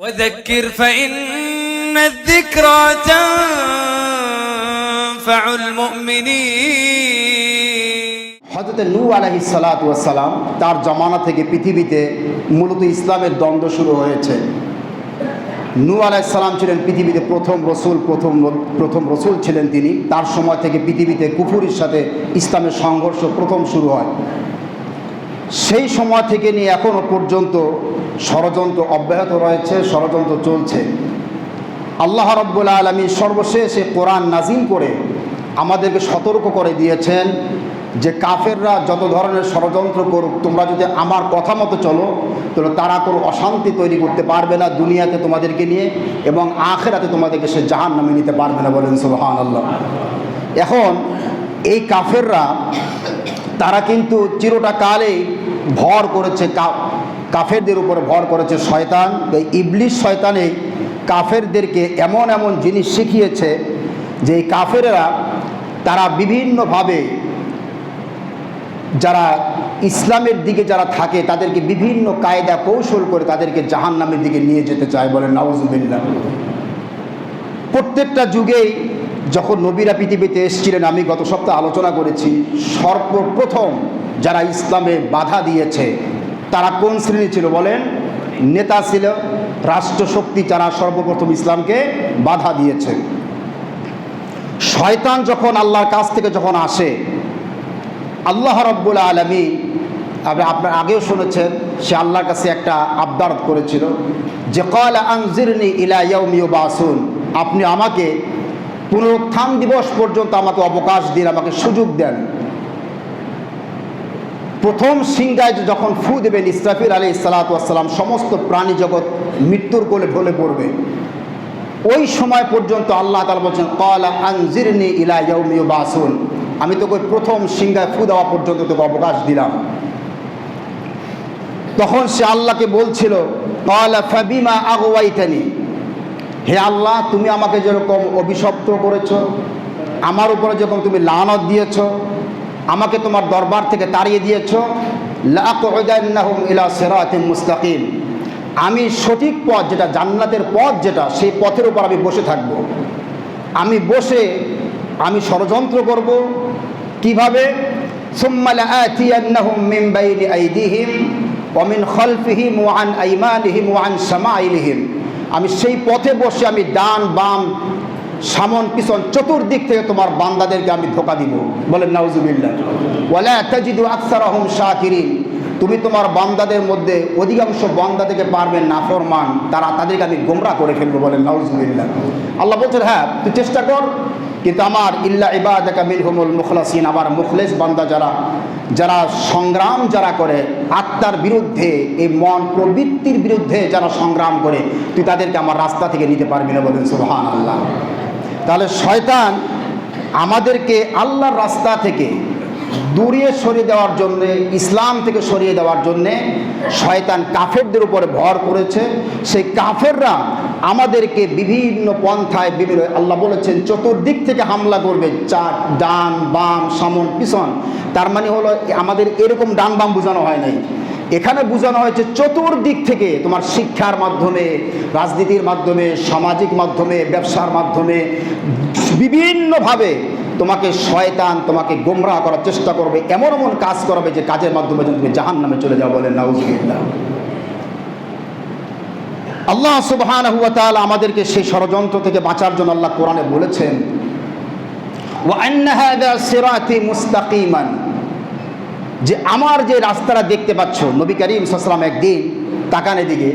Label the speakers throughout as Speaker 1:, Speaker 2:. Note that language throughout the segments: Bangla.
Speaker 1: وذكر فإن الذكرى تنفع المؤمنين
Speaker 2: হজরত নূ আলহি সালাম তার জমানা থেকে পৃথিবীতে মূলত ইসলামের দ্বন্দ্ব শুরু হয়েছে নূ আলাইসাল্লাম ছিলেন পৃথিবীতে প্রথম রসুল প্রথম প্রথম রসুল ছিলেন তিনি তার সময় থেকে পৃথিবীতে কুফুরির সাথে ইসলামের সংঘর্ষ প্রথম শুরু হয় সেই সময় থেকে নিয়ে এখনও পর্যন্ত ষড়যন্ত্র অব্যাহত রয়েছে, ষড়যন্ত্র চলছে। আল্লাহ রব্বুল আলমী সর্বশেষে কোরআন নাজিল করে আমাদেরকে সতর্ক করে দিয়েছেন যে কাফেররা যত ধরনের ষড়যন্ত্র করুক, তোমরা যদি আমার কথা মতো চলো, তাহলে তারা কোনো অশান্তি তৈরি করতে পারবে না দুনিয়াতে তোমাদেরকে নিয়ে এবং আখেরাতে তোমাদেরকে সে জাহান নামে নিতে পারবে না বলেন সুবহান আল্লাহ এখন এই কাফেররা তারা কিন্তু চিরটা কালেই ভর করেছে কাফেরদের উপরে ভর করেছে শয়তান। এই ইবলিশ শয়তানে কাফেরদেরকে এমন এমন জিনিস শিখিয়েছে যে কাফেরেরা তারা বিভিন্নভাবে যারা ইসলামের দিকে যারা থাকে, তাদেরকে বিভিন্ন কায়দা কৌশল করে তাদেরকে জাহান্নামের দিকে নিয়ে যেতে চায় বলেন নওয়াজুবিল্লাহ প্রত্যেকটা যুগেই যখন নবীরা পৃথিবীতে এসেছিলেন, আমি গত সপ্তাহে আলোচনা করেছি, সর্বপ্রথম যারা ইসলামে বাধা দিয়েছে, তারা কোন শ্রেণি ছিল বলেন? নেতা ছিল, রাষ্ট্রশক্তি যারা সর্বপ্রথম ইসলামকে বাধা দিয়েছে। শয়তান যখন আল্লাহর কাছ থেকে যখন আসে, আল্লাহ রব্বুল আলমী আপনি আপনার আগেও শুনেছেন, সে আল্লাহর কাছে একটা আবদার করেছিল যে কল আংজিরনি ইলা ইয়ৌমিউ বাসুন আপনি আমাকে পুনরুত্থান দিবস পর্যন্ত আমাকে অবকাশ দিন, আমাকে সুযোগ দেন। প্রথম সিংগায় যখন ফু দেবেন ইসরাফির আলী সালাতাম সমস্ত প্রাণী জগৎ মৃত্যুর কোলে ঢলে পড়বে। ওই সময় পর্যন্ত আল্লাহ তালা বলছেন কলা আনজিরনি ইলা ইয়ৌমিউ বাসুন আমি তোকে প্রথম সিংহায় ফু দেওয়া পর্যন্ত তোকে অবকাশ দিলাম। তখন সে আল্লাহকে বলছিল কলা ফাবিমা আগোয়াইতানি হে আল্লাহ, তুমি আমাকে যেরকম অভিশপ্ত করেছ, আমার উপরে যেরকম তুমি লানত দিয়েছ, আমাকে তোমার দরবার থেকে তাড়িয়ে দিয়েছ ইলা মুস্তাকিম। আমি সঠিক পথ যেটা, জান্নাতের পথ যেটা, সেই পথের উপর আমি বসে থাকব। আমি বসে আমি ষড়যন্ত্র করব। কীভাবে? সুম্মা লাআতিয়ান্নাহুম মিন বাইনি আইদিহিম, ওয়া মিন খালফিহিম ওয়া আন আইমানিহিম ওয়া আন শামাইলিহিম আমি সেই পথে বসে আমি ডান, বাম, সামন, পিছন, চতুর্দিক থেকে তোমার বান্দাদেরকে আমি ধোকা দিব। বলেন, নাউজুবিল্লাহ। ওয়ালা তাজিদু আহম শাকিরিন। তুমি তোমার বান্দাদের মধ্যে অধিকাংশ বান্দা থেকে পারবেন নাফরমান তারা তাদেরকে আমি গোমরা করে ফেলব, বলেন, নাউজুবিল্লাহ। আল্লাহ বলছেন হ্যাঁ তুই চেষ্টা কর কিন্তু আমার ইল্লা ইবাদাকা মিনহুমুল মুখলাসিন, আমার মুখলেস বান্দা যারা যারা সংগ্রাম যারা করে, আত্মার বিরুদ্ধে, এই মন প্রবৃত্তির বিরুদ্ধে যারা সংগ্রাম করে, তুই তাদেরকে আমার রাস্তা থেকে নিতে পারবি না বলেন সুবহান আল্লাহ তাহলে শয়তান আমাদেরকে আল্লাহর রাস্তা থেকে দূরিয়ে সরিয়ে দেওয়ার জন্যে, ইসলাম থেকে সরিয়ে দেওয়ার জন্যে শয়তান কাফেরদের উপরে ভর করেছে। সেই কাফেররা আমাদেরকে বিভিন্ন পন্থায় বিভিন্ন, আল্লাহ বলেছেন, চতুর্দিক থেকে হামলা করবে। চার, ডান, বাম, সামন, পিছন। তার মানে হলো, আমাদের এরকম ডান বাম বোঝানো হয় নাই। এখানে বোঝানো হয়েছে, চতুর্দিক থেকে তোমার শিক্ষার মাধ্যমে, রাজনীতির মাধ্যমে, সামাজিক মাধ্যমে, ব্যবসার মাধ্যমে, বিভিন্নভাবে তোমাকে শয়তান তোমাকে গোমরাহ করার চেষ্টা করবে, এমন এমন কাজ করবে যে কাজের মাধ্যমে তুমি জাহান নামে চলে যাও বলেন, নাউজুবিল্লাহ। আল্লাহ সুবহান আমাদেরকে সেই ষড়যন্ত্র থেকে বাঁচার জন্য আল্লাহ কোরআনে বলেছেন মুস্তাকিমান। যে আমার যে রাস্তাটা দেখতে পাচ্ছ, নবী করিম সাসলাম একদিন তাকানে দিকে,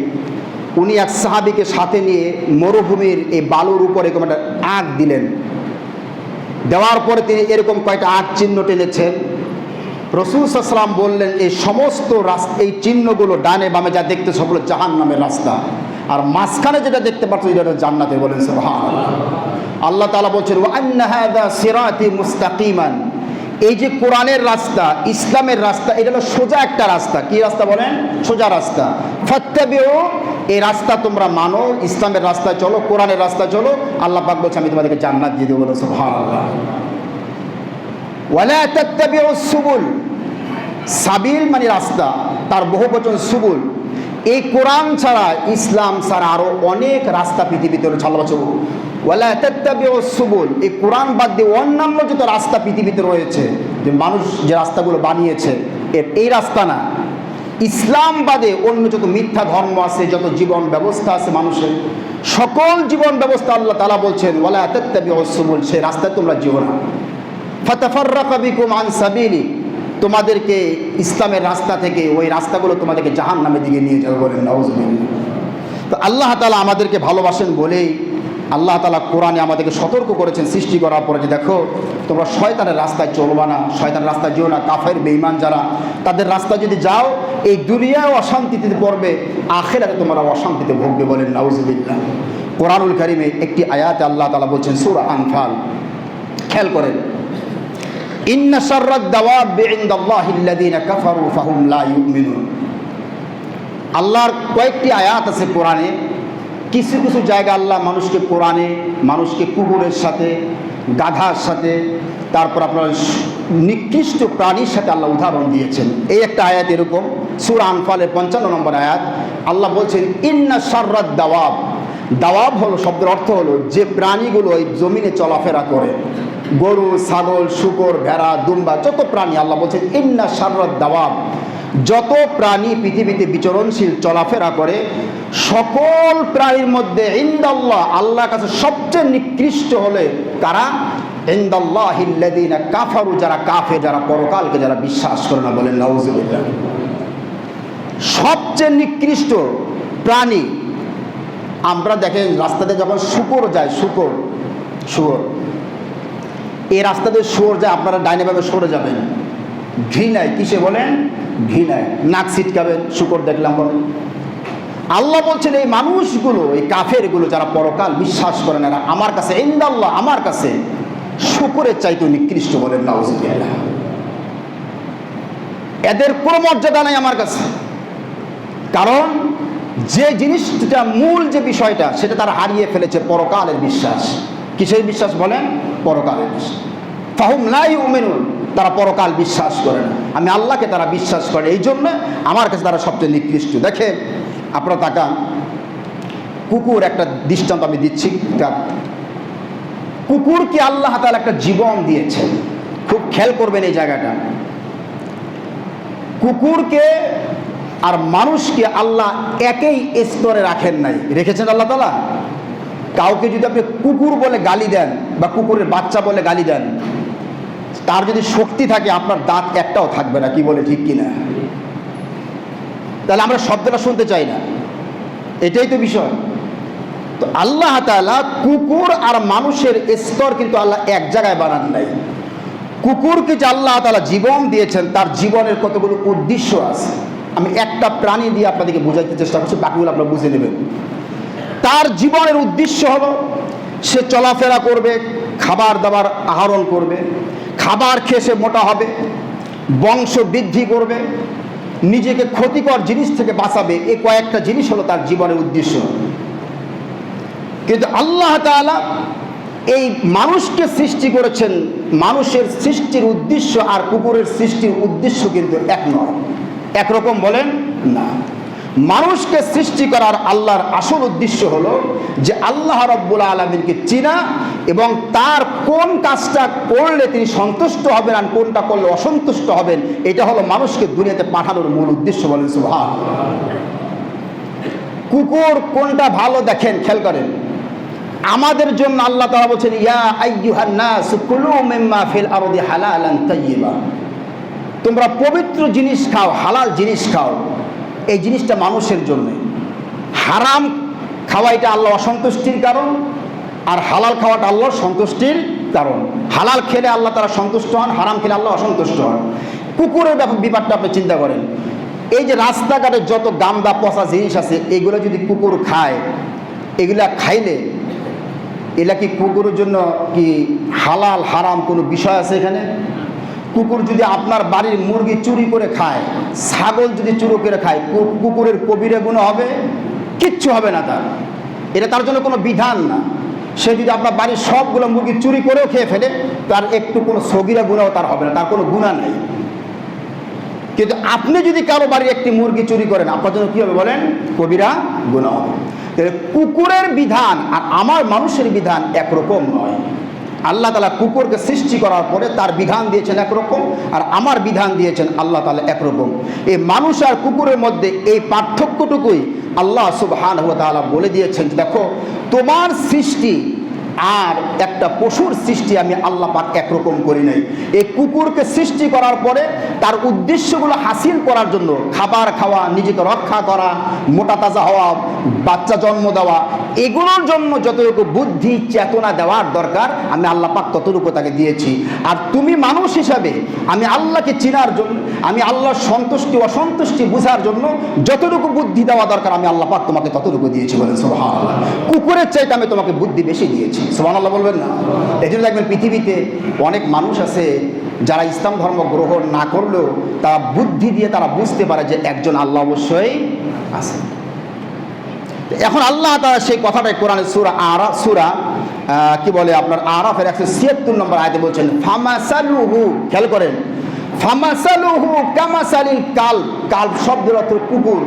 Speaker 2: উনি এক সাহাবিকে সাথে নিয়ে মরুভূমির এই বালুর উপরে একটা আঁক দিলেন। দেওয়ার পরে তিনি এরকম কয়েকটা আঁক চিহ্ন টেনেছেন। রসুল সাল্লাম বললেন, এই সমস্ত রাস্তা, এই চিহ্নগুলো ডানে বামে যা দেখতে সবগুলো জাহান নামের রাস্তা। আর মাঝখানে যেটা দেখতে পাচ্ছ হলো জান্নাতে। বলেন সুবহান আল্লাহ তাআলা বলছেন মুস্তাকিমান। এই যে কোরআনের রাস্তা, ইসলামের রাস্তা, এটা হলো সোজা একটা রাস্তা। কি রাস্তা বলেন? সোজা রাস্তা। ফাত্তাবিউ এই রাস্তা তোমরা মানো, ইসলামের রাস্তায় চলো, কোরআনের রাস্তায় চলো। আল্লাহ পাক বলছে, আমি তোমাদেরকে জান্নাত দিয়ে দেবো ওয়ালা সুবুল। সাবিল মানে রাস্তা, তার বহু বচন সুবুল। এই কোরআন ছাড়া, ইসলাম ছাড়া আরও অনেক রাস্তা পৃথিবীতে রয়েছে ওয়ালা সুবুল। এই কোরআন বাদ দিয়ে অন্যান্য যত রাস্তা পৃথিবীতে রয়েছে, যে মানুষ যে রাস্তাগুলো বানিয়েছে, এর এই রাস্তা না ইসলাম বাদে অন্য যত মিথ্যা ধর্ম আছে, যত জীবন ব্যবস্থা আছে মানুষের, সকল জীবন ব্যবস্থা আল্লাহ তালা বলছেন, ওয়ালা তাত্তাবিউ সুবুল সেই রাস্তায় তোমরা যেও না। তোমাদেরকে ইসলামের রাস্তা থেকে, ওই রাস্তাগুলো তোমাদেরকে জাহান নামের দিকে নিয়ে যাবে বলেন তো আল্লাহ তালা আমাদেরকে ভালোবাসেন বলেই আল্লাহ তালা কোরআনে আমাদেরকে সতর্ক করেছেন সৃষ্টি করার পরে যে দেখো, তোমরা শয়তানের রাস্তায় চলবা না, শয়তানের রাস্তায় যেও না, কাফের বেইমান যারা, তাদের রাস্তায় যদি যাও, এই দুনিয়ায় অশান্তিতে পড়বে, আখেরাতে তোমরা অশান্তিতে ভুগবে বলেন নাউজুবিল্লাহ। কোরআনুল কারিমে একটি আয়াতে আল্লাহ তালা বলছেন, সুরা আনফাল, খেয়াল করেন। ইন্না শাররাদ দাওয়াব ইনদাল্লাহি আল্লাযীনা কাফারু ফাহুম লা ইউমিনুন। আল্লাহর কয়েকটি আয়াত আছে কোরআনে কিছু কিছু জায়গা আল্লাহ মানুষকে কোরআনে, মানুষকে কুকুরের সাথে, গাধার সাথে, তারপর আপনার নিকৃষ্ট প্রাণীর সাথে আল্লাহ উদাহরণ দিয়েছেন। এই একটা আয়াত এরকম, সুর আনফালের পঞ্চান্ন নম্বর আয়াত। আল্লাহ বলছেন, ইন্না শাররাদ দাওয়াব। দাওয়াব হলো, শব্দের অর্থ হলো, যে প্রাণীগুলো এই জমিনে চলাফেরা করে। গরু, ছাগল, শুকর, ভেড়া, দুম্বা, যত প্রাণী, আল্লাহ বলছেন, ইন্না শাররাদ দাওয়াব। যত প্রাণী পৃথিবীতে বিচরণশীল চলাফেরা করে, সকল প্রাণীর মধ্যে ইন্দাল্লাহ আল্লাহর কাছে সবচেয়ে নিকৃষ্ট হলে কারা? ইন্দাল্লাহিল্লাযীনা কাফারু, যারা কাফে যারা পরকালকে যারা বিশ্বাস করে না বলেন, নাউজুবিল্লাহ। সবচেয়ে নিকৃষ্ট প্রাণী, আমরা দেখেন রাস্তাতে যখন শুকর যায়, শুকর, শুয়োর, এই রাস্তাতে শুয়োর যায়, আপনারা ডাইনে ভাবে সরে যাবেন। ঘৃণায়, কিসে বলেন? ঘৃণায়। নাক ছিটকাবেন, শুকর দেখলাম বলেন আল্লাহ বলছেন, এই মানুষগুলো, এই কাফেরগুলো যারা পরকাল বিশ্বাস করে না আমার কাছে, ইন্দাল্লাহ আমার কাছে, শুকরের চাইতে নিকৃষ্ট বলেন নাউজুবিল্লাহ। এদের কোনো মর্যাদা নাই আমার কাছে। কারণ, যে জিনিসটা মূল যে বিষয়টা, সেটা তারা হারিয়ে ফেলেছে পরকালের বিশ্বাস। কিসের বিশ্বাস বলেন? পরকালের বিশ্বাস। ফাহুম লাই উমেনুন তারা পরকাল বিশ্বাস করে না। আমি আল্লাহকে তারা বিশ্বাস করে, এই জন্য আমার কাছে তারা সবচেয়ে নিকৃষ্ট। দেখে আপনারা তাকান। কুকুর একটা দৃষ্টান্ত আমি দিচ্ছি। কুকুরকে আল্লাহ তাআলা একটা জীবন দিয়েছেন খুব খেয়াল করবেন এই জায়গাটা। কুকুরকে আর মানুষকে আল্লাহ একই স্তরে রাখেন নাই। রেখেছেন আল্লাহ তালা কাউকে যদি আপনি কুকুর বলে গালি দেন বা কুকুরের বাচ্চা বলে গালি দেন তার যদি শক্তি থাকে, আপনার দাঁত একটাও থাকবে না, কি বলে ঠিক কিনা? তাহলে আমরা শব্দটা শুনতে চাই না। এটাই তো বিষয়। তো আল্লাহ তাআলা কুকুর আর মানুষের স্তর কিন্তু আল্লাহ এক জায়গায় বানান নাই। কুকুরকে যে আল্লাহ তালা জীবন দিয়েছেন, তার জীবনের কতগুলো উদ্দেশ্য আছে। আমি একটা প্রাণী দিয়ে আপনাদেরকে বোঝাইতে চেষ্টা করছি, বাকিগুলো আপনারা বুঝে নেবেন। তার জীবনের উদ্দেশ্য হলো, সে চলাফেরা করবে, খাবার দাবার আহরণ করবে খাবার খেয়ে সে মোটা হবে, বংশ বৃদ্ধি করবে, নিজেকে ক্ষতিকর জিনিস থেকে বাঁচাবে, এ কয়েকটা জিনিস হলো তার জীবনের উদ্দেশ্য। কিন্তু আল্লাহ তাআলা এই মানুষকে সৃষ্টি করেছেন, মানুষের সৃষ্টির উদ্দেশ্য আর কুকুরের সৃষ্টির উদ্দেশ্য কিন্তু এক নয়। একরকম বলেন না। মানুষকে সৃষ্টি করার আল্লাহর আসল উদ্দেশ্য হলো যে আল্লাহ রব্বুল আলমিনকে চিনা এবং তার কোন কাজটা করলে তিনি সন্তুষ্ট হবেন আর কোনটা করলে অসন্তুষ্ট হবেন, এটা হলো মানুষকে দুনিয়াতে পাঠানোর মূল উদ্দেশ্য বলেন সুভাষ কুকুর কোনটা ভালো দেখেন, খেয়াল করেন। আমাদের জন্য আল্লাহ তাআলা বলছেন, ইয়া ফিল আরদি তোমরা পবিত্র জিনিস খাও, হালাল জিনিস খাও। এই জিনিসটা মানুষের জন্য। হারাম খাওয়া এটা আল্লাহ অসন্তুষ্টির কারণ, আর হালাল খাওয়াটা আল্লাহর সন্তুষ্টির কারণ। হালাল খেলে আল্লাহ তারা সন্তুষ্ট হন, হারাম খেলে আল্লাহ অসন্তুষ্ট হন। কুকুরের ব্যাপার বিপারটা আপনি চিন্তা করেন। এই যে রাস্তাঘাটে যত গান্দা পচা জিনিস আছে, এগুলো যদি কুকুর খায়, এগুলা খাইলে এলা কি কুকুরের জন্য কি হালাল, হারাম কোনো বিষয় আছে এখানে? কুকুর যদি আপনার বাড়ির মুরগি চুরি করে খায়, ছাগল যদি চুরি করে খায় কুকুরের কবিরে গুণ হবে, কিচ্ছু হবে না তার। এটা তার জন্য কোনো বিধান না। সে যদি আপনার বাড়ির সবগুলো মুরগি চুরি করেও খেয়ে ফেলে, তার একটু কোনো সগিরা গুণাও তার হবে না, তার কোনো গুণা নেই। কিন্তু আপনি যদি কারও বাড়ির একটি মুরগি চুরি করেন, আপনার জন্য কী হবে বলেন? কবিরা গুণা হবে। কুকুরের বিধান আর আমার মানুষের বিধান একরকম নয়। আল্লাহ তালা কুকুরকে সৃষ্টি করার পরে তার বিধান দিয়েছেন একরকম আর আমার বিধান দিয়েছেন আল্লাহ তালা একরকম। এই মানুষ আর কুকুরের মধ্যে এই পার্থক্যটুকুই আল্লাহ সুবহান হতালা বলে দিয়েছেন দেখো, তোমার সৃষ্টি আর একটা পশুর সৃষ্টি আমি আল্লাহ পাক একরকম করি নাই। এই কুকুরকে সৃষ্টি করার পরে তার উদ্দেশ্যগুলো হাসিল করার জন্য খাবার খাওয়া, নিজেকে রক্ষা করা, মোটা তাজা হওয়া, বাচ্চা জন্ম দেওয়া, এগুলোর জন্য যতটুকু বুদ্ধি, চেতনা দেওয়ার দরকার আমি আল্লাহ পাক ততটুকু তাকে দিয়েছি। আর তুমি মানুষ হিসাবে আমি আল্লাহকে চেনার জন্য, আমি আল্লাহর সন্তুষ্টি, অসন্তুষ্টি বোঝার জন্য যতটুকু বুদ্ধি দেওয়া দরকার আমি আল্লাহ পাক তোমাকে ততটুকু দিয়েছি বলেন সুবহানাল্লাহ। কুকুরের চাইতে আমি তোমাকে বুদ্ধি বেশি দিয়েছি। সুবহানাল্লাহ বলবেন না। এই জন্য দেখবেন পৃথিবীতে অনেক মানুষ আছে যারা ইসলাম ধর্ম গ্রহণ না করলেও তারা বুদ্ধি দিয়ে তারা বুঝতে পারে যে একজন আল্লাহ অবশ্যই আছে। এখন আল্লাহ তারা সেই কথাটাই কোরআনে সুরা আরা, সুরা কি বলে আপনার আরাফের একশো ছিয়াত্তর নম্বর আয়তে বলছেন, ফামাসালুহু খেয়াল করেন, ফামাসালুহু কামাসালিল কাল কাল শব্দের অর্থ কুকুর।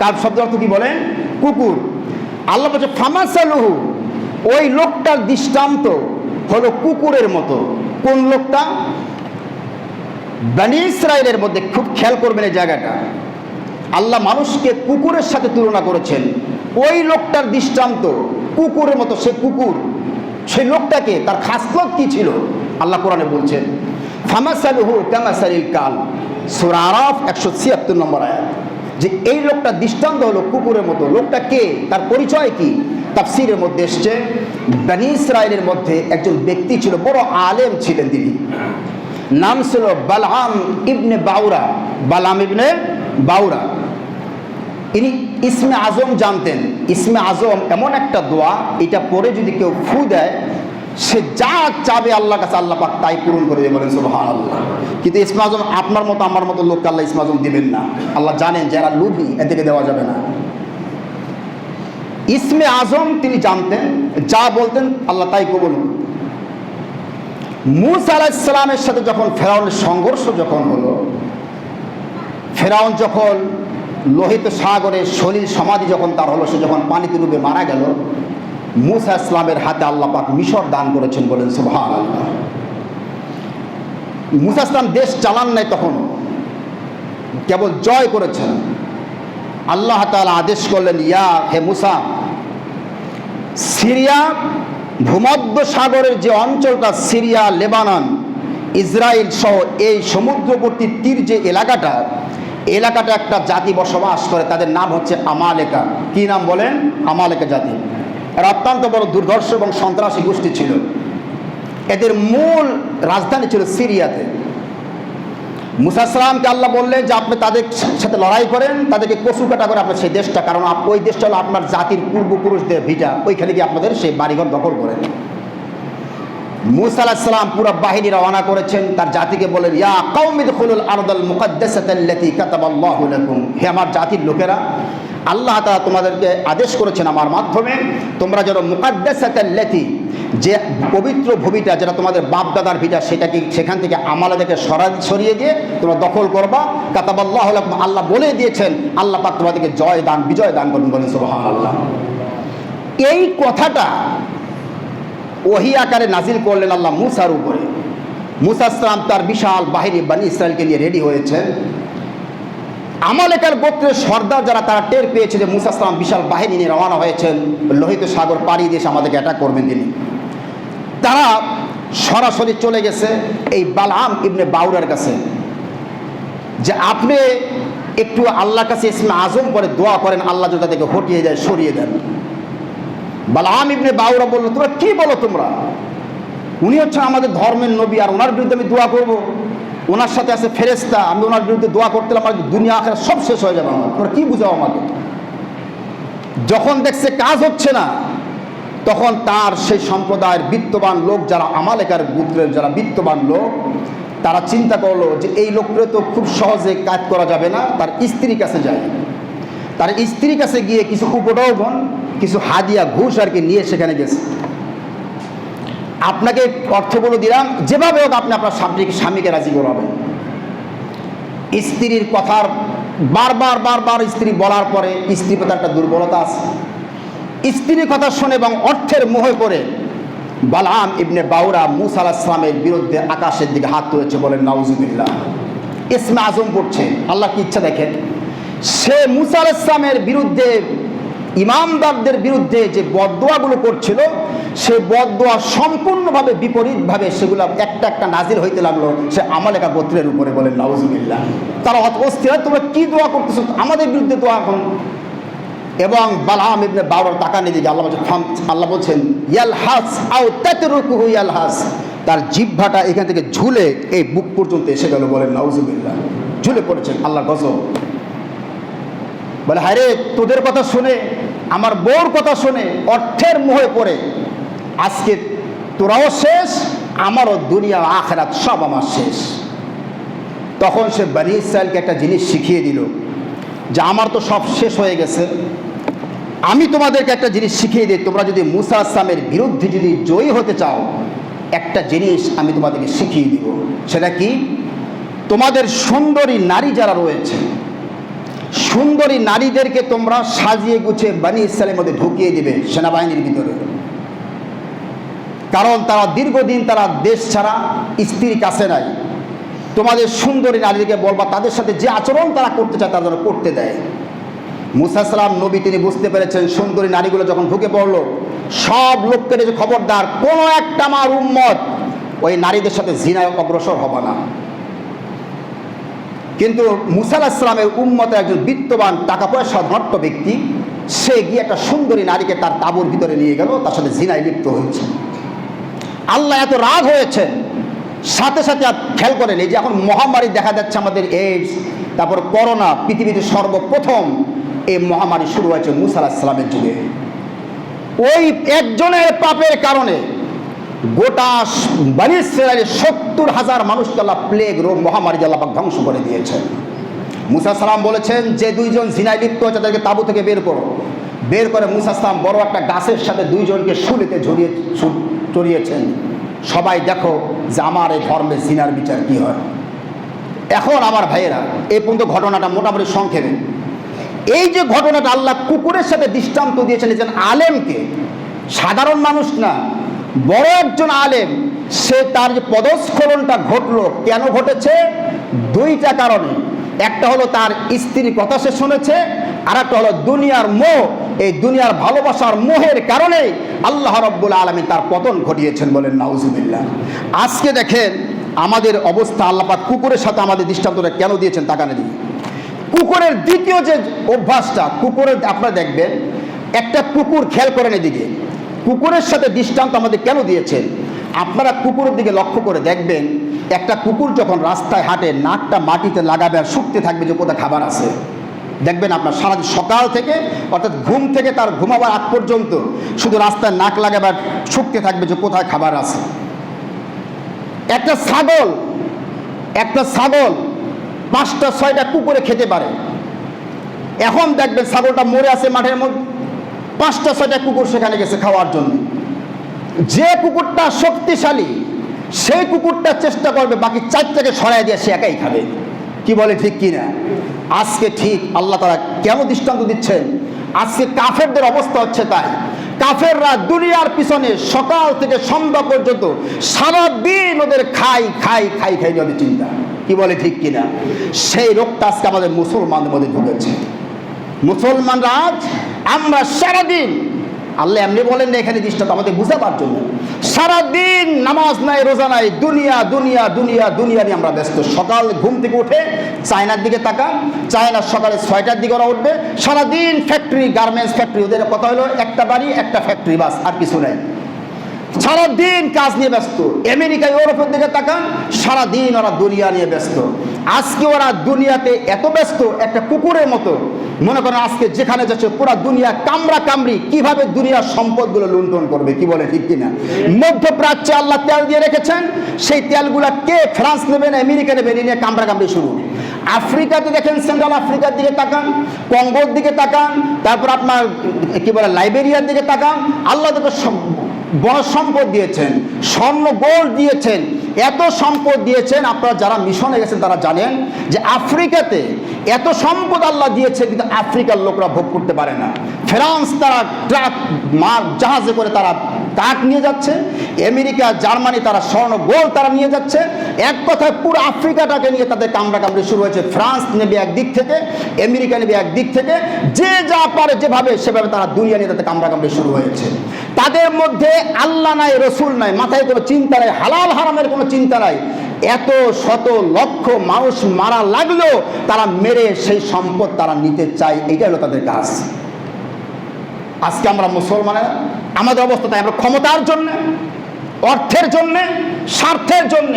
Speaker 2: কাল শব্দের অর্থ কি বলেন কুকুর। আল্লাহ বলছে, ফামাসালুহু ওই লোকটার দৃষ্টান্ত হলো কুকুরের মতো। কোন লোকটা? বানি ইসরায়েলের মধ্যে খুব খেয়াল করবেন এই জায়গাটা। আল্লাহ মানুষকে কুকুরের সাথে তুলনা করেছেন। ওই লোকটার দৃষ্টান্ত, কুকুরের মতো সে কুকুর সেই লোকটাকে তার খাসলত কি ছিল? আল্লাহ কোরআনে বলছেন, ফামাসালুহু কামাসালিল কাল, সূরা আরাফ একশো ছিয়াত্তর নম্বর আয়াত। যে এই লোকটা দৃষ্টান্ত হলো কুকুরের মতো। লোকটা কে? তার পরিচয় কি? তাফসিরের মধ্যে এসছে, বানি ইসরায়েলের মধ্যে একজন ব্যক্তি ছিল, বড় আলেম ছিলেন তিনি। নাম ছিল বালহাম ইবনে বাউরা বালাম ইবনে বাউরা। ইনি ইসমে আজম জানতেন। ইসমে আজম এমন একটা দোয়া, এটা পরে যদি কেউ ফু দেয়, সে যা চাবে আল্লাহ কাছে আল্লাহ পাক তাই পূরণ করে দেবে বলেন আল্লাহ কিন্তু ইসমে আজম আপনার মতো, আমার মতো লোককে আল্লাহ ইসমে আজম দিবেন না। আল্লাহ জানেন যারা লোভী এদেরকে দেওয়া যাবে না। ইসমে আজম তিনি জানতেন, যা বলতেন আল্লাহ তাই কবুল। মুসা আলাহিসাল্লামের সাথে যখন ফেরাউনের সংঘর্ষ যখন হলো, ফেরাউন যখন লোহিত সাগরে সলিল সমাধি যখন তার হলো, সে যখন পানিতে ডুবে মারা গেল, মুসা ইসলামের হাতে আল্লাহ পাক মিশর দান করেছেন বলেন সুবহান আল্লাহ মুসা ইসলাম দেশ চালান নাই তখন, কেবল জয় করেছেন আল্লাহ তাআলা আদেশ করলেন, ইয়া হে মুসা সিরিয়া ভূমধ্য সাগরের যে অঞ্চলটা সিরিয়া, লেবানন, ইসরায়েল সহ এই সমুদ্রবর্তী তীর যে এলাকাটা এলাকাটা একটা জাতি বসবাস করে, তাদের নাম হচ্ছে আমালেকা। কি নাম বলেন? আমালেকা জাতি। এরা অত্যন্ত বড় দুর্ধর্ষ এবং সন্ত্রাসী গোষ্ঠী ছিল। এদের মূল রাজধানী ছিল সিরিয়াতে। মুসাসলামকে আল্লাহ বললেন যে আপনি তাদের সাথে লড়াই করেন, তাদেরকে কচু কাটা করে আপনার সেই দেশটা, কারণ ওই দেশটা হলো আপনার জাতির পূর্বপুরুষদের ভিটা, ওইখানে গিয়ে আপনাদের সেই বাড়িঘর দখল করেন। মুসা আলাহিসাল্লাম পুরো বাহিনী রওনা করেছেন, তার জাতিকে বলেন, ইয়া কৌমিদ খুলুল আরদাল মুকাদ্দাসাতাল্লাতী হে আমার জাতির লোকেরা আল্লাহ তাআলা তোমাদেরকে আদেশ করেছেন আমার মাধ্যমে, তোমরা যেন মুকাদ্দাসাতাল্লাতী যে পবিত্র ভূমিটা, যেটা তোমাদের বাপ দাদার ভিটা, সেটাকে সেখান থেকে আমালাদেরকে সরা, সরিয়ে দিয়ে তোমরা দখল করবা। কাতাবাল্লাহু আল্লাহ বলে দিয়েছেন, আল্লাহ পাক তোমাদেরকে জয় দান, বিজয় দান করুন বলেন সুবহানাল্লাহ। এই কথাটা ওহি আকারে নাজিল করলেন আল্লাহ মুসার উপরে। মুসা ইসলাম তার বিশাল বাহিনী বানি ইসরায়েলকে নিয়ে রেডি হয়েছে আমালেকার গোত্রের সর্দার যারা, তারা টের পেয়েছে যে মুসা ইসলাম বিশাল বাহিনী নিয়ে রওনা হয়েছেন। লোহিত সাগর পাড়ি দিয়ে আমাদেরকে অ্যাটাক করবেন তিনি। তারা সরাসরি চলে গেছে এই বালআম ইবনে বাউরার কাছে। যে আপনি একটু আল্লাহর কাছে ইসমে আজম করে দোয়া করেন, আল্লাহ যদি তাদেরকে হটিয়ে দেয় সরিয়ে দেন। বালাম ইবনে বাউরা বলল, তোমরা কি বলো তোমরা? উনি হচ্ছে আমাদের ধর্মের নবী, আর ওনার বিরুদ্ধে আমি দোয়া করব। ওনার সাথে আছে ফেরেস্তা আমি ওনার বিরুদ্ধে দোয়া করতে আমার দুনিয়া আখের সব শেষ হয়ে যাবে আমার। তোমরা কি বুঝাও আমাকে? যখন দেখছে কাজ হচ্ছে না, তখন তার সেই সম্প্রদায়ের বিত্তবান লোক যারা আমালেকার গুত্রের, যারা বিত্তবান লোক, তারা চিন্তা করল যে এই লোকটা তো খুব সহজে কাজ করা যাবে না, তার স্ত্রীর কাছে যায়। তার স্ত্রীর কাছে গিয়ে কিছু উপঢৌকন, কিছু হাদিয়া ঘুষ আর কি নিয়ে সেখানে গেছে। আপনাকে অর্থগুলো দিলাম, যেভাবে হোক আপনি আপনার স্বামীকে স্বামীকে রাজি করাবেন। স্ত্রীর কথার বারবার বারবার স্ত্রী বলার পরে স্ত্রীর প্রতি একটা দুর্বলতা আছে। স্ত্রীর কথা শুনে এবং অর্থের মোহে পড়ে বালাম ইবনে বাউরা মুসা বিরুদ্ধে আকাশের দিকে হাত তুলেছে বলেন নাউজুবিল্লাহ ইসমে আজম পড়ছে, আল্লাহ কি ইচ্ছা দেখেন? সে মুসা আলাহিসামের বিরুদ্ধে, ইমামদারদের বিরুদ্ধে যে বদোয়াগুলো করছিল সে বদোয়া সম্পূর্ণভাবে বিপরীতভাবে সেগুলো একটা একটা নাজির হইতে লাগল, সে আমালেকা গোত্রের উপরে বলেন নাউজুবিল্লাহ। তারা অস্থির, তোমরা কি দোয়া করতেছো? আমাদের বিরুদ্ধে দোয়া এখন এবং বালাম ইবনে বাবর টাকা নিয়ে দিকে আল্লাহ আল্লাহ বলছেন, ইয়ালহাস আও তাতরুকুহু ইয়ালহাস। তার জিহ্বাটা এখান থেকে ঝুলে এই বুক পর্যন্ত এসে গেল বলেন নাউজুবিল্লাহ। ঝুলে পড়েছেন আল্লাহ গজব। বলে, হায়রে, তোদের কথা শুনে, আমার বউর কথা শুনে অর্থের মোহে পড়ে। আজকে তোরাও শেষ, আমারও দুনিয়া আখরাত সব আমার শেষ। তখন সে বানি ইসরায়েলকে একটা জিনিস শিখিয়ে দিল যে আমার তো সব শেষ হয়ে গেছে। আমি তোমাদেরকে একটা জিনিস শিখিয়ে দিই, তোমরা যদি মুসা আসলামের বিরুদ্ধে যদি জয়ী হতে চাও, একটা জিনিস আমি তোমাদেরকে শিখিয়ে দিব। সেটা কি? তোমাদের সুন্দরী নারী যারা রয়েছে, সুন্দরী নারীদেরকে তোমরা সাজিয়ে গুছিয়ে বানি ইসরায়েলের মধ্যে ঢুকিয়ে দিবে সেনাবাহিনীর ভিতরে। কারণ তারা দীর্ঘদিন তারা দেশ ছাড়া স্ত্রীর কাছে নাই। তোমাদের সুন্দরী নারীদেরকে বলবা, তাদের সাথে যে আচরণ তারা করতে চায়, তারা করতে দেয়। মুসা সালাম নবী, তিনি বুঝতে পেরেছেন, সুন্দরী নারীগুলো যখন ঢুকে পড়ল, সব লোককে যে খবরদার, কোনো একটা আমার উম্মত ওই নারীদের সাথে জিনায় অগ্রসর হবে না। কিন্তু মুসা ইসলামের উম্মতে একজন বিত্তবান টাকা পয়সা ধট্ট ব্যক্তি, সে গিয়ে একটা সুন্দরী নারীকে তার তাবুর ভিতরে নিয়ে গেল, তার সাথে জিনায় লিপ্ত হয়েছে। আল্লাহ এত রাগ হয়েছে। সাথে সাথে আর খেয়াল করেন এই যে এখন মহামারী দেখা যাচ্ছে আমাদের এইডস তারপর করোনা, পৃথিবীতে সর্বপ্রথম এই মহামারী শুরু হয়েছে মুসা আলাহিসাল্লামের যুগে। ওই একজনের পাপের কারণে গোটা ইসরায়েলের সত্তর হাজার মানুষকে আল্লাহ প্লেগ রোগ, মহামারী দিয়ে পাক ধ্বংস করে দিয়েছেন মুসা সালাম বলেছেন যে দুইজন জিনায় লিপ্ত হয়েছে তাদেরকে তাবু থেকে বের করো। বের করে মুসা সালাম বড় একটা গাছের সাথে দুইজনকে শুলিতে ঝরিয়ে চড়িয়েছেন। সবাই দেখো যে আমার এই ধর্মের সিনার বিচার কি হয়। এখন আমার ভাইয়েরা এই পর্যন্ত ঘটনাটা মোটামুটি সংক্ষেপে। এই যে ঘটনাটা আল্লাহ কুকুরের সাথে দৃষ্টান্ত দিয়েছেন একজন আলেমকে, সাধারণ মানুষ না, বড় একজন আলেম, সে তার যে পদস্খলনটা ঘটলো, কেন ঘটেছে? দুইটা কারণে। একটা হলো তার স্ত্রীর কথা সে শুনেছে আর একটা হলো দুনিয়ার মোহ। এই দুনিয়ার ভালোবাসার মোহের কারণে আল্লাহ রব্বুল আলমী তার পতন ঘটিয়েছেন বলেন, নাউজুবিল্লাহ। আজকে দেখেন আমাদের অবস্থা আল্লাপাক কুকুরের সাথে আমাদের দৃষ্টান্তটা কেন দিয়েছেন তাকানে দিয়ে কুকুরের দ্বিতীয় যে অভ্যাসটা, কুকুরের, আপনারা দেখবেন, একটা কুকুর খেয়াল করেন এদিকে। কুকুরের সাথে দৃষ্টান্ত আমাদের কেন দিয়েছেন? আপনারা কুকুরের দিকে লক্ষ্য করে দেখবেন, একটা কুকুর যখন রাস্তায় হাঁটে, নাকটা মাটিতে লাগাবে আর শুকতে থাকবে যে কোথায় খাবার আছে। দেখবেন আপনার সারা সকাল থেকে, অর্থাৎ ঘুম থেকে তার ঘুমাবার আগ পর্যন্ত শুধু রাস্তায় নাক লাগাবে আর শুকতে থাকবে যে কোথায় খাবার আছে। একটা ছাগল একটা ছাগল পাঁচটা, ছয়টা কুকুরে খেতে পারে। এখন দেখবেন ছাগলটা মরে আছে মাঠের মধ্যে, পাঁচটা, ছয়টা কুকুর সেখানে গেছে খাওয়ার জন্য। যে কুকুরটা শক্তিশালী, সেই কুকুরটা চেষ্টা করবে বাকি চারটাকে সরাই দিয়ে সে একাই খাবে। কি বলে ঠিক কি না আজকে ঠিক আল্লাহ তারা কেন দৃষ্টান্ত দিচ্ছেন? আজকে কাফেরদের অবস্থা হচ্ছে তাই। কাফেররা দুনিয়ার পিছনে সকাল থেকে সন্ধ্যা পর্যন্ত সারাদিন ওদের খাই খাই খাই খাই ওদের চিন্তা। কি বলে ঠিক কিনা? সেই রোগটা আজকে আমাদের মুসলমানদের মধ্যে ঢুকেছে। মুসলমানরা আজ, আমরা সারাদিন, আল্লাহ এমনি বলেন না এখানে দৃষ্টান্ত, আমাদের বুঝাবার জন্য। সারাদিন নামাজ নাই, রোজা নাই, দুনিয়া দুনিয়া দুনিয়া দুনিয়া নিয়ে আমরা ব্যস্ত। সকাল ঘুম থেকে উঠে চায়নার দিকে তাকান চায়নার সকালে ছয়টার দিকে ওরা উঠবে। সারাদিন ফ্যাক্টরি গার্মেন্টস ফ্যাক্টরি ওদের কথা হলো একটা বাড়ি, একটা ফ্যাক্টরি বাস, আর কিছু নাই। সারাদিন কাজ নিয়ে ব্যস্ত। আমেরিকা ইউরোপের দিকে তাকান, সারাদিন ওরা দুনিয়া নিয়ে ব্যস্ত। আজকে ওরা দুনিয়াতে এত ব্যস্ত, একটা কুকুরের মতো। মনে করেন আজকে যেখানে যাচ্ছে, পুরো দুনিয়া কামড়া কামড়ি, কীভাবে দুনিয়ার সম্পদগুলো লুণ্ঠন করবে, কি বলে, ঠিক কিনা? মধ্যপ্রাচ্যে আল্লাহ তেল দিয়ে রেখেছেন, সেই তেলগুলা কে ফ্রান্স নেবে না আমেরিকা নেবে নিয়ে কামড়া কামড়ি শুরু। আফ্রিকাতে দেখেন, সেন্ট্রাল আফ্রিকার দিকে তাকান, কঙ্গোর দিকে তাকান, তারপর আপনার, কি বলে, লাইবেরিয়ার দিকে তাকান, আল্লাহ দেখে সব সম্পদ দিয়েছেন, স্বর্ণ গোল্ড দিয়েছেন, এত সম্পদ দিয়েছেন, আপনারা যারা মিশনে গেছেন তারা জানেন যে আফ্রিকাতে এত সম্পদ আল্লাহ দিয়েছে, কিন্তু আফ্রিকার লোকরা ভোগ করতে পারে না। ফ্রান্স তারা ট্রাক মার জাহাজে করে তারা কাঠ নিয়ে যাচ্ছে, আমেরিকা, জার্মানি, তারা স্বর্ণ গোল তারা নিয়ে যাচ্ছে। এক কথায় পুরো আফ্রিকাটাকে নিয়ে তাদের কামড়া কামড়ি শুরু হয়েছে। ফ্রান্স নেবে একদিক থেকে, আমেরিকা নেবে একদিক থেকে। যে যা পারে যেভাবে, সেভাবে তারা দুনিয়া নিয়ে তাদের কামড়া কামড়ি শুরু হয়েছে। তাদের মধ্যে আল্লাহ নাই, রসুল নাই, মাথায় কোনো চিন্তা নাই, হালাল হারামের কোনো চিন্তা নাই। এত শত লক্ষ মানুষ মারা লাগলেও তারা মেরে সেই সম্পদ তারা নিতে চায়, এটাই হলো তাদের কাজ। আজকে আমরা মুসলমানেরা আমাদের অবস্থা তাই আমরা ক্ষমতার জন্য, অর্থের জন্য, স্বার্থের জন্য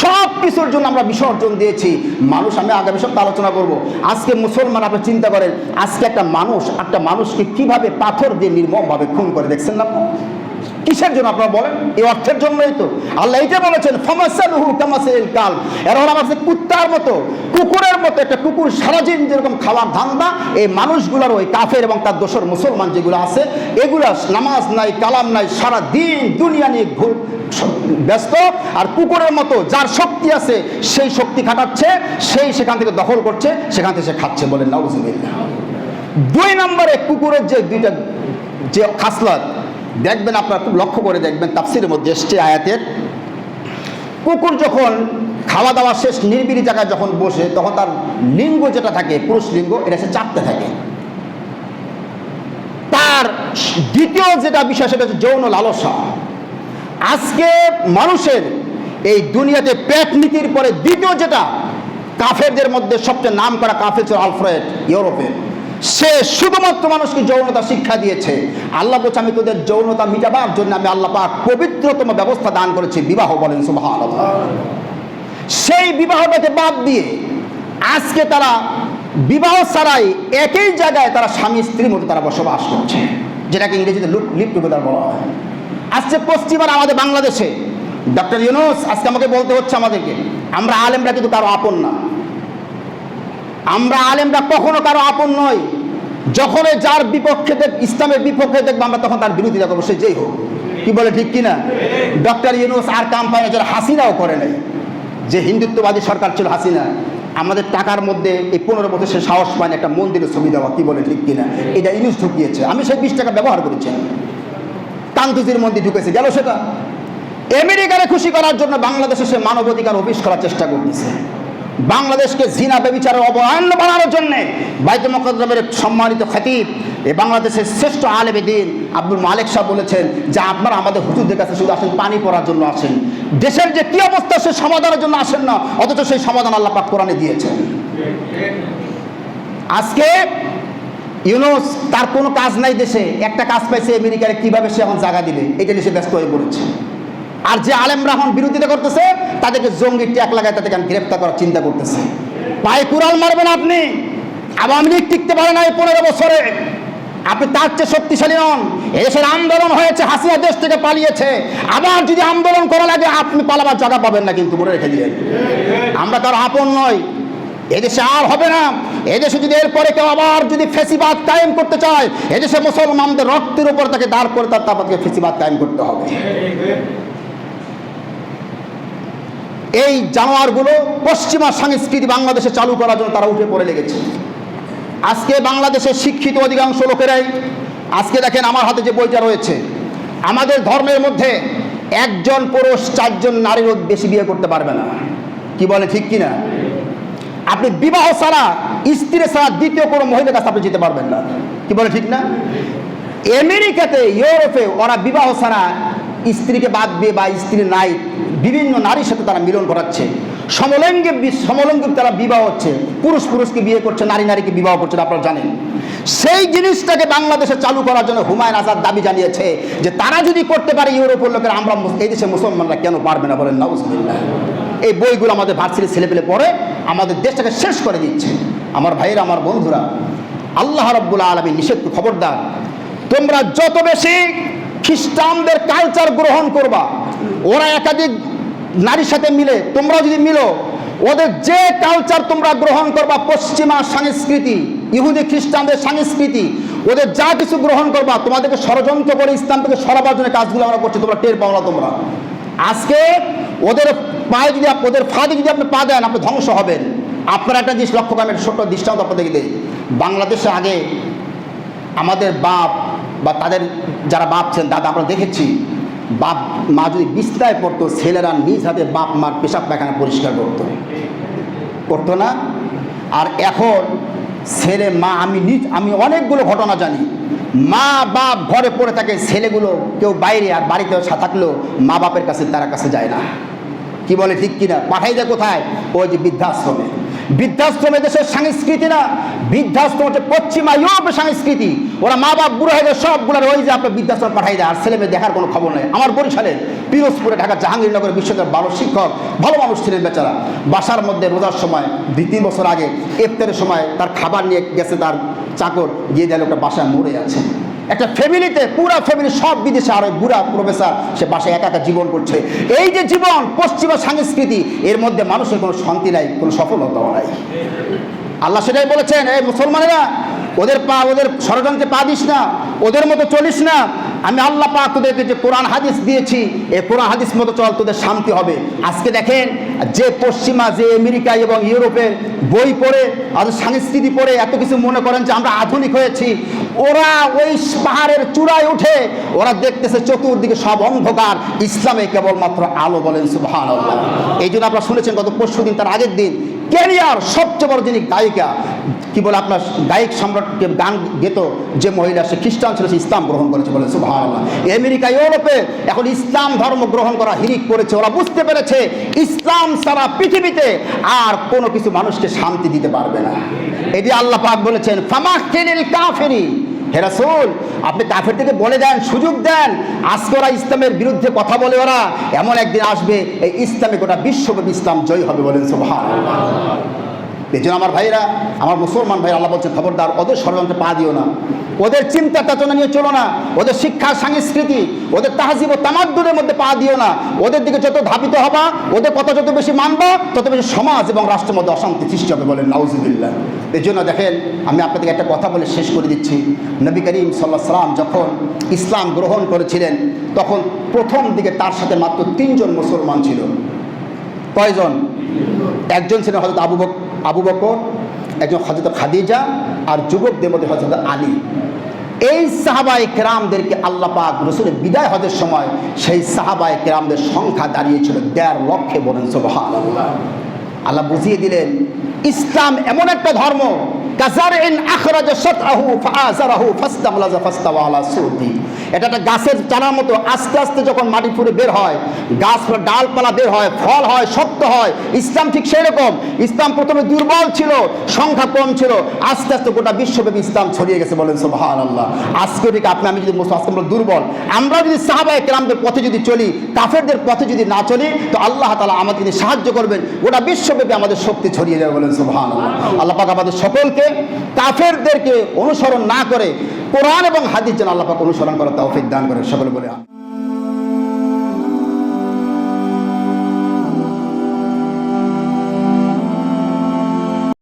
Speaker 2: সব কিছুর জন্য আমরা বিসর্জন দিয়েছি মানুষ, আমি আগামী সপ্তাহে আলোচনা করব আজকে মুসলমান, আপনি চিন্তা করেন, আজকে একটা মানুষ, একটা মানুষকে কীভাবে পাথর দিয়ে নির্মমভাবে খুন করে, দেখছেন না? কিসের জন্য আপনারা বলেন? এই অর্থের জন্যই তো। আল্লাহ এইটা বলেছেন, ফমাসালুহু কামাসিল কাল। এর হলো আমার কুত্তার মতো, কুকুরের মতো একটা কুকুর সারাদিন যেরকম খাওয়ার ধান্দা, এই মানুষগুলোর ওই কাফের এবং তার দোসর মুসলমান যেগুলো আছে, এগুলা নামাজ নাই, কালাম নাই, সারা দিন দুনিয়া নিয়ে ঘুর ব্যস্ত। আর কুকুরের মতো যার শক্তি আছে, সেই শক্তি খাটাচ্ছে, সেই সেখান থেকে দখল করছে, সেখান থেকে সে খাচ্ছে বলেন নাউজুবিল্লাহ। দুই নম্বরে কুকুরের যে দুইটা যে খাসলত দেখবেন, আপনারা খুব লক্ষ্য করে দেখবেন, তাফসিরের মধ্যে এসছে আয়াতের। কুকুর যখন খাওয়া দাওয়া শেষ, নির্বিড়ি জায়গায় যখন বসে, তখন তার লিঙ্গ যেটা থাকে, পুরুষ লিঙ্গ, এটা সে চাপতে থাকে। তার দ্বিতীয় যেটা বিষয়, সেটা হচ্ছে যৌন লালসা। আজকে মানুষের এই দুনিয়াতে পেট নীতির পরে দ্বিতীয় যেটা, কাফেরদের মধ্যে সবচেয়ে নাম করা কাফের ছিল আলফ্রেড ইউরোপের। সে শুধুমাত্র মানুষকে যৌনতা শিক্ষা দিয়েছে। আল্লাহ বলছে, আমি তোদের যৌনতা মিটাবার জন্য আমি আল্লাহ পাক পবিত্রতম ব্যবস্থা দান করেছি। বিবাহ বলেন সুবাহ সেই বিবাহটাকে বাদ দিয়ে আজকে তারা বিবাহ ছাড়াই একই জায়গায় তারা স্বামী স্ত্রীর মধ্যে তারা বসবাস করছে, যেটাকে ইংরেজিতে লুপ টুগেদার বলা হয়। আজকে পশ্চিমার আমাদের বাংলাদেশে ডক্টর ইউনুস আজকে আমাকে বলতে হচ্ছে আমাদেরকে, আমরা আলেমরা কিন্তু কারও আপন না। আমরা আলেমরা কখনো কারও আপন নই। যখন যার বিপক্ষে দেখ ইসলামের বিপক্ষে দেখব আমরা তখন তার বিরোধিতা করব, সে যেই হোক। কি বলে ঠিক কিনা? ডক্টর ইউনুস আর কাম পায় না, যারা হাসিনাও করে নাই। যে হিন্দুত্ববাদী সরকার ছিল হাসিনা, আমাদের টাকার মধ্যে এই পনেরো বছর সে সাহস পায় না একটা মন্দিরের ছবি দেওয়া, কি বলে ঠিক কিনা? এটা ইউনুস ঢুকিয়েছে। আমি সেই বিশ টাকা ব্যবহার করেছি। কান্তুজির মন্দির ঢুকেছে। গেল সেটা। আমেরিকারে খুশি করার জন্য বাংলাদেশে সে মানবাধিকার অফিস করার চেষ্টা করতেছে। বাংলাদেশকে জিনা বেবিচারের অবয়ান্য বানানোর জন্য বাইত মকদ্দমের সম্মানিত খতিব, এ বাংলাদেশের শ্রেষ্ঠ আলেবে দিন আব্দুল মালিক সাহেব বলেছেন যে আপনারা আমাদের হুজুরদের কাছে শুধু আসেন, পানি পড়ার জন্য আসেন। দেশের যে কি অবস্থা, সে সমাধানের জন্য আসেন না, অথচ সেই সমাধান আল্লাহ পাক কোরআনে দিয়েছেন। আজকে ইউনুস তার কোনো কাজ নাই দেশে, একটা কাজ পাইছে আমেরিকারে কীভাবে সে এখন জায়গা দিবে? এটা নিয়ে সে ব্যস্ত হয়ে পড়েছে। আর যে আলেমরা এখন বিরোধিতা করতেছে, তাদেরকে জঙ্গি ট্যাক লাগায় তাদেরকে আমি গ্রেপ্তার করার চিন্তা করতেছে। পায়ে কুড়াল মারবেন আপনি। আওয়ামী লীগ টিকতে পারে না এই পনেরো বছরে। আপনি তার চেয়ে শক্তিশালী হন এদেশের আন্দোলন হয়েছে হাসিয়া দেশ থেকে পালিয়েছে। আবার যদি আন্দোলন করা লাগে, আপনি পালাবার জায়গা পাবেন না কিন্তু, মনে রেখে দিয়ে। আমরা তার আপন নয় এদেশে আর হবে না। এদেশে যদি এরপরে কেউ আবার যদি ফেসিবাদ কায়েম করতে চায়, এদেশে মুসলমানদের রক্তের উপর তাকে দাঁড় করে তার তাকে ফেসিবাদ কায়েম করতে হবে। এই জানোয়ারগুলো পশ্চিমা সংস্কৃতি বাংলাদেশে চালু করার জন্য তারা উঠে পড়ে লেগেছে। আজকে বাংলাদেশের শিক্ষিত অধিকাংশ লোকেরাই, আজকে দেখেন আমার হাতে যে বইটা রয়েছে, আমাদের ধর্মের মধ্যে একজন পুরুষ, চারজন নারীর বেশি বিয়ে করতে পারবে না। কি বলে, ঠিক কি না আপনি বিবাহ ছাড়া, স্ত্রী ছাড়া দ্বিতীয় কোনো মহিলার কাছে আপনি যেতে পারবেন না। কি বলে, ঠিক না? আমেরিকাতে, ইউরোপে ওরা বিবাহ ছাড়া স্ত্রীকে বাদ দিয়ে বা স্ত্রী নাই। বিভিন্ন নারীর সাথে তারা মিলন ঘটাচ্ছে। সমলঙ্গে সমলঙ্গে তারা বিবাহ হচ্ছে। পুরুষ পুরুষকে বিয়ে করছে, নারী নারীকে বিবাহ করছে আপনারা জানেন। সেই জিনিসটাকে বাংলাদেশে চালু করার জন্য হুমায়ুন আজাদ দাবি জানিয়েছে যে তারা যদি করতে পারে ইউরোপের লোকের, আমরা এই দেশে মুসলমানরা কেন পারবে না বলেন নাউজুবিল্লাহ এই বইগুলো আমাদের ভার্সিটির ছেলেপেলে পড়ে আমাদের দেশটাকে শেষ করে দিচ্ছে। আমার ভাইয়েরা, আমার বন্ধুরা, আল্লাহ রব্বুল আলমী নিষেধ খবরদার। তোমরা যত বেশি খ্রিস্টানদের কালচার গ্রহণ করবা, ওরা একাধিক নারীর সাথে মিলে, তোমরাও যদি মিলো, ওদের যে কালচার তোমরা গ্রহণ করবা, পশ্চিমা সংস্কৃতি, ইহুদি খ্রিস্টানদের সংস্কৃতি, ওদের যা কিছু গ্রহণ করবা, তোমাদেরকে ষড়যন্ত্র করে ইসলাম থেকে সরাবার জন্য কাজগুলো আমরা করছি, তোমরা টের পাও না তোমরা। আজকে ওদের পায়ে যদি ওদের ফাঁদে যদি আপনি পা দেন, আপনি ধ্বংস হবেন। আপনারা একটা জিনিস লক্ষ্য করেন ছোট্ট দৃষ্টান্ত আপনাদেরকে দেই। বাংলাদেশে আগে আমাদের বাপ বা তাদের যারা বাপ ছিলেন, দাদা আমরা দেখেছি বাপ মা যদি বিস্তায় পড়তো, ছেলেরা নিজ হাতে বাপ মার পেশাব পায়খানা পরিষ্কার করতো। করতো না? আর এখন ছেলে, মা, আমি নিজ, আমি অনেকগুলো ঘটনা জানি। মা বাপ ঘরে পড়ে থাকে, ছেলেগুলো কেউ বাইরে আর বাড়িতে থাকলেও মা বাপের কাছে, তারা কাছে যায় না। কি বলে, ঠিক কিনা? পাঠাই যায় কোথায়? ওই যে বৃদ্ধাশ্রমে। বৃদ্ধাশ্রমে দেশের সংস্কৃতি না বৃদ্ধাশ্রম হচ্ছে পশ্চিমা ইউরোপের সংস্কৃতি। ওরা মা বাপ বুড়ো হয়ে যায় সবগুলোর ওই যে আপনার বৃদ্ধাশ্রম পাঠাই দেয়, আর ছেলে মেয়ে দেখার কোনো খবর নেই। আমার বরিশালে পিরোজপুরে ঢাকা জাহাঙ্গীরনগর বিশ্ববিদ্যালয়ের ভালো শিক্ষক, ভালো মানুষ ছিলেন বেচারা। বাসার মধ্যে রোজার সময়, দুই তিন বছর আগে, ইফতারের সময় তার খাবার নিয়ে গেছে তার চাকর, গিয়ে দিল একটা বাসায় মরে আছে। একটা ফ্যামিলিতে, পুরা ফ্যামিলি, সব বিদেশে আরও বুড়া প্রফেসর, সে বাসায় একা একা জীবন করছে। এই যে জীবন, পশ্চিমা সংস্কৃতি, এর মধ্যে মানুষের কোনো শান্তি নাই, কোনো সফলতাও নাই। আল্লাহ সেটাই বলেছেন, এই মুসলমানেরা, ওদের পা, ওদের ষড়যন্ত্রে পা দিস না, ওদের মতো চলিস না। আমি আল্লাহ পাক তোদেরকে যে কোরআন হাদিস দিয়েছি এই কোরআন হাদিস মতো চল, তোদের শান্তি হবে। আজকে দেখেন, যে পশ্চিমা, যে আমেরিকা এবং ইউরোপের বই পড়ে, আর সংস্কৃতি পড়ে, এত কিছু মনে করেন যে আমরা আধুনিক হয়েছি। ওরা ওই পাহাড়ের চূড়ায় উঠে, ওরা দেখতেছে চতুর্দিকে সব অন্ধকার। ইসলামে কেবলমাত্র আলো বলেন সুবহান এই জন্য আপনারা শুনেছেন গত পরশু দিন তার আগের দিন কেনিয়ার সবচেয়ে বড় যিনি গায়িকা, কি বলে আপনার গায়ক সম্রাটকে গান গেত যে মহিলা, সে খ্রিস্টান ছিল, সে ইসলাম গ্রহণ করেছে বলে সুবাহ আমেরিকা, ইউরোপে এখন ইসলাম ধর্ম গ্রহণ করা হিরিক করেছে, ওরা বুঝতে পেরেছে, ইসলাম সারা পৃথিবীতে আর কোনো কিছু মানুষকে শান্তি দিতে পারবে না। এটি আল্লাহ পাক বলেছেন ফামাখিল কাফেরি হেরাসুল আপনি কাফের থেকে বলে দেন, সুযোগ দেন। আজকে ওরা ইসলামের বিরুদ্ধে কথা বলে ওরা, এমন একদিন আসবে, এই ইসলামে গোটা বিশ্বব্যাপী ইসলাম জয়ী হবে বলেন সুবহান এই জন্য আমার ভাইরা, আমার মুসলমান ভাই আল্লাহ বলছে খবরদার, ওদের ষড়যন্ত্রে পা দিও না। ওদের চিন্তা চেতনা নিয়ে চলো না। ওদের শিক্ষা, সংস্কৃতি, ওদের তাহাজিব ও তামাদ্দুরের মধ্যে পা দিও না। ওদের দিকে যত ধাবিত হবা, ওদের কথা যত বেশি মানবা, তত বেশি সমাজ এবং রাষ্ট্রের মধ্যে অশান্তি সৃষ্টি হবে বলেন, নাউজুবিল্লাহ। এই জন্য দেখেন, আমি আপনাদেরকে একটা কথা বলে শেষ করে দিচ্ছি। নবী করিম সাল্লাহ সাল্লাম যখন ইসলাম গ্রহণ করেছিলেন, তখন প্রথম দিকে তার সাথে মাত্র তিনজন মুসলমান ছিল। কয়জন? একজন ছিলেন হজরত আবু বক আবু বকর, একজন হজরত খাদিজা আর যুবকদের মধ্যে হজরত আলী। এই সাহাবাই কেরামদেরকে আল্লাহ পাক রসুলের বিদায় হজের সময় সেই সাহাবাই কেরামদের সংখ্যা দাঁড়িয়েছিল দেড় লক্ষে বলেন সোভান আল্লাহ বুঝিয়ে দিলেন, ইসলাম এমন একটা ধর্ম কাজারিন আখরাজ শাতআহু ফাআযারাহু ফাস্তাগলাজা ফাস্তাওয়া আলা সুদি এটা একটা গাছের চারার মতো আস্তে আস্তে যখন মাটি ফুড়ে বের হয়, গাছ ডালপালা বের হয়, ফল হয় শক্ত হয়, ইসলাম ঠিক সেই রকম ইসলাম প্রথমে দুর্বল ছিল, সংখ্যা কম ছিল, আস্তে আস্তে গোটা বিশ্বব্যাপী ইসলাম ছড়িয়ে গেছে বলেন সুবহানাল্লাহ। আজকে ঠিক আপনি, আমি যদি মুসলিম দুর্বল। আমরা যদি সাহাবায়ে কেরামদের পথে যদি চলি, কাফেরদের পথে যদি না চলি, তো আল্লাহ তালা আমাদের যদি সাহায্য করবেন, গোটা বিশ্বব্যাপী আমাদের শক্তি ছড়িয়ে যাবে বলেন সুবহানাল্লাহ। আল্লাহ পাক আমাদের সকলকে কাফেরদেরকে অনুসরণ না করে কোরআন এবং হাদিস যেন আল্লাহ পাক অনুসরণ করার তৌফিক দান করেন সকলে বলে।